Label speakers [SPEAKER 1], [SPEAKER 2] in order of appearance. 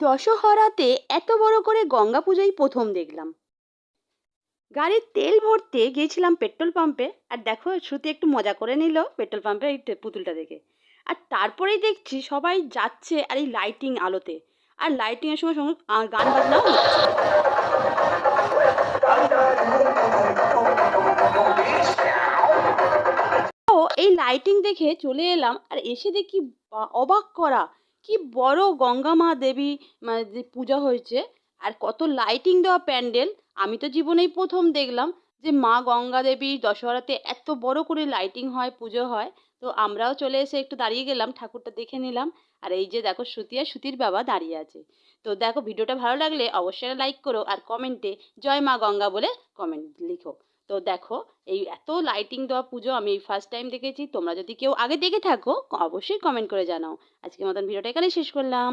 [SPEAKER 1] দশহরাতে এত বড় করে গঙ্গা পুজোই প্রথম দেখলাম। গাড়ির তেল ভরতে গিয়েছিলাম পেট্রোল পাম্পে, আর দেখো শ্রুতি একটু মজা করে নিল পেট্রোল পাম্পে এই পুতুলটা দেখে। আর তারপরেই দেখছি সবাই যাচ্ছে আর এই লাইটিং আলোতে। আর লাইটিংয়ের সঙ্গে সঙ্গে গান বাজনাও এই লাইটিং দেখে চলে এলাম, আর এসে দেখি অবাক করা। কি বড় গঙ্গা মা দেবী মানে পূজা হয়েছে, আর কত লাইটিং দেওয়া প্যান্ডেল, আমি তো জীবনেই প্রথম দেখলাম যে মা গঙ্গা দেবী দশহরাতে এত বড় করে লাইটিং হয়, পুজো হয়। তো আমরাও চলে এসে একটু দাঁড়িয়ে গেলাম, ঠাকুরটা দেখে নিলাম। আর এই যে দেখো শ্রুতি আর বাবা দাঁড়িয়ে আছে। তো দেখো, ভিডিওটা ভালো লাগলে অবশ্যই লাইক করো আর কমেন্টে জয় মা গঙ্গা বলে কমেন্ট লিখো। তো দেখো, এই এত লাইটিং দেওয়া পুজো আমি এই ফার্স্ট টাইম দেখেছি। তোমরা যদি কেউ আগে দেখে থাকো, অবশ্যই কমেন্ট করে জানাও। আজকের মতন ভিডিওটা এখানে শেষ করলাম।